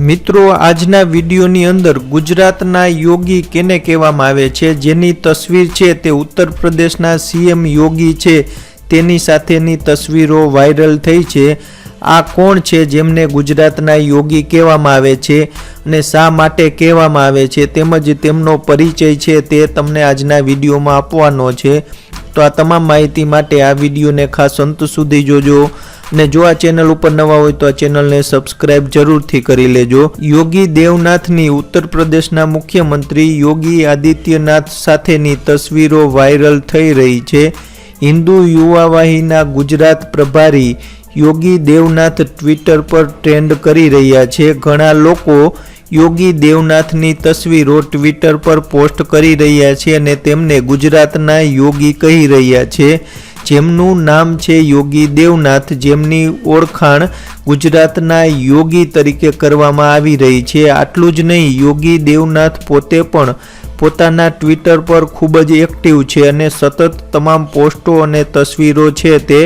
મિત્રો, આજના વિડીયોની અંદર ગુજરાતના યોગી કેને કહેવામાં આવે છે? જેની તસવીર છે તે ઉત્તર પ્રદેશના સીએમ યોગી છે. તેની સાથેની તસવીરો વાયરલ થઈ છે. આ કોણ છે જેમને ગુજરાતના યોગી કહેવામાં આવે છે અને શા માટે કહેવામાં આવે છે તેમજ તેમનો પરિચય છે તે તમને આજના વિડીયોમાં આપવાનો છે. તો આ તમામ માહિતી માટે આ વિડીયોને ખાસ અંત સુધી જોજો. અને જો આ ચેનલ ઉપર નવા હોય તો આ ચેનલને સબસ્ક્રાઇબ જરૂરથી કરી લેજો. યોગી દેવનાથની ઉત્તર પ્રદેશના મુખ્યમંત્રી યોગી આદિત્યનાથ સાથેની તસવીરો વાયરલ થઈ રહી છે. હિન્દુ યુવાવાહીના ગુજરાત પ્રભારી યોગી દેવનાથ ટ્વિટર પર ટ્રેન્ડ કરી રહ્યા છે. ઘણા લોકો યોગી દેવનાથની તસવીરો ટ્વિટર પર પોસ્ટ કરી રહ્યા છે અને તેમને ગુજરાતના યોગી કહી રહ્યા છે. જેમનું નામ છે યોગી દેવનાથ, જેમની ઓળખાણ ગુજરાતના યોગી તરીકે કરવામાં આવી રહી છે. આટલું જ નહીં, યોગી દેવનાથ પોતે પણ પોતાના ટ્વિટર પર ખૂબ જ એક્ટિવ છે અને સતત તમામ પોસ્ટો અને તસવીરો છે તે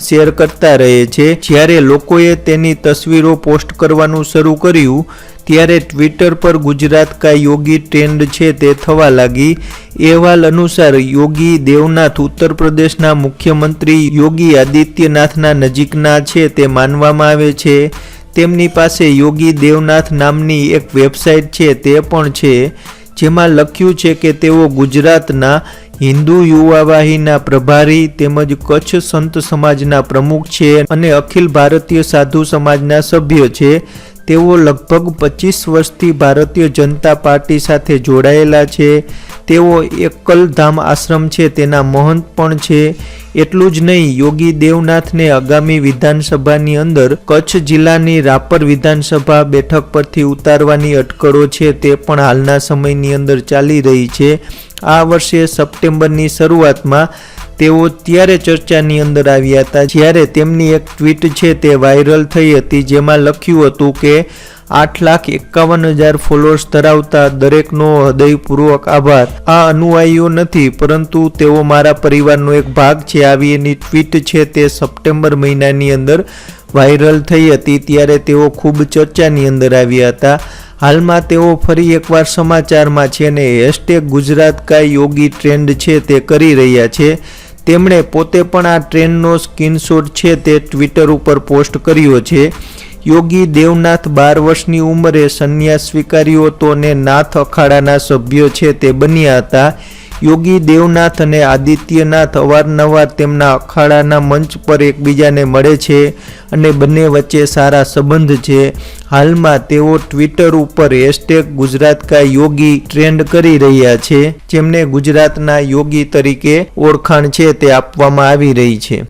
શેર કરતા રહે છે. જ્યારે લોકોએ તેની તસવીરો પોસ્ટ કરવાનું શરૂ કર્યું ત્યારે ટ્વિટર પર ગુજરાત કા યોગી ટ્રેન્ડ છે તે થવા લાગી. અહેવાલ અનુસાર યોગી દેવનાથ ઉત્તર પ્રદેશના મુખ્યમંત્રી યોગી આદિત્યનાથના નજીકના છે તે માનવામાં આવે છે. તેમની પાસે યોગી દેવનાથ નામની એક વેબસાઇટ છે તે પણ છે, જેમાં લખ્યું છે કે તેઓ ગુજરાતના હિન્દુ યુવાવાહીના પ્રભારી તેમજ કચ્છ સંત સમાજના પ્રમુખ છે અને અખિલ ભારતીય સાધુ સમાજના સભ્ય છે. તેઓ લગભગ પચીસ વર્ષથી ભારતીય જનતા પાર્ટી સાથે જોડાયેલા છે. તેઓ એકલધામ આશ્રમ છે, તેના મહંત પણ છે. એટલું જ નહીં, યોગી દેવનાથને આગામી વિધાનસભાની અંદર કચ્છ જિલ્લાની રાપર વિધાનસભા બેઠક પરથી ઉતારવાની અટકળો છે, તે પણ હાલના સમયની અંદર ચાલી રહી છે. આ વર્ષે સપ્ટેમ્બરની શરૂઆતમાં તેઓ ત્યારે ચર્ચાની અંદર આવ્યા હતા, જ્યારે તેમની એક ટ્વીટ છે તે વાયરલ થઈ હતી, જેમાં લખ્યું હતું કે, આઠ લાખ એકાવન હજાર ફોલોઅર્સ ધરાવતા દરેકનો હૃદયપૂર્વક આભાર. આ અનુયાયીઓ નથી, પરંતુ તેઓ મારા પરિવારનો એક ભાગ છે. આવી એની ટ્વીટ છે તે સપ્ટેમ્બર મહિનાની અંદર વાયરલ થઈ હતી, ત્યારે તેઓ ખૂબ ચર્ચાની અંદર આવ્યા હતા. હાલમાં તેઓ ફરી એકવાર સમાચારમાં છે અને હેશટેગ ગુજરાત કા યોગી ટ્રેન્ડ છે તે કરી રહ્યા છે. તેમણે પોતે પણ આ ટ્રેનનો સ્ક્રીનશોટ છે તે ટ્વિટર ઉપર પોસ્ટ કર્યો છે. યોગી દેવનાથ બાર વર્ષની ઉંમરે સંન્યાસ સ્વીકાર્યો હતો અને નાથ અખાડાના સભ્યો છે તે બન્યા હતા. યોગી દેવનાથ અને આદિત્યનાથ અવારનવાર તેમના અખાડાના મંચ પર એકબીજાને મળે છે અને બંને વચ્ચે સારા સંબંધ છે. હાલમાં તેઓ ટ્વિટર ઉપર હેશટેગ ગુજરાત કા યોગી ટ્રેન્ડ કરી રહ્યા છે, જેમને ગુજરાતના યોગી તરીકે ઓળખાણ છે તે આપવામાં આવી રહી છે.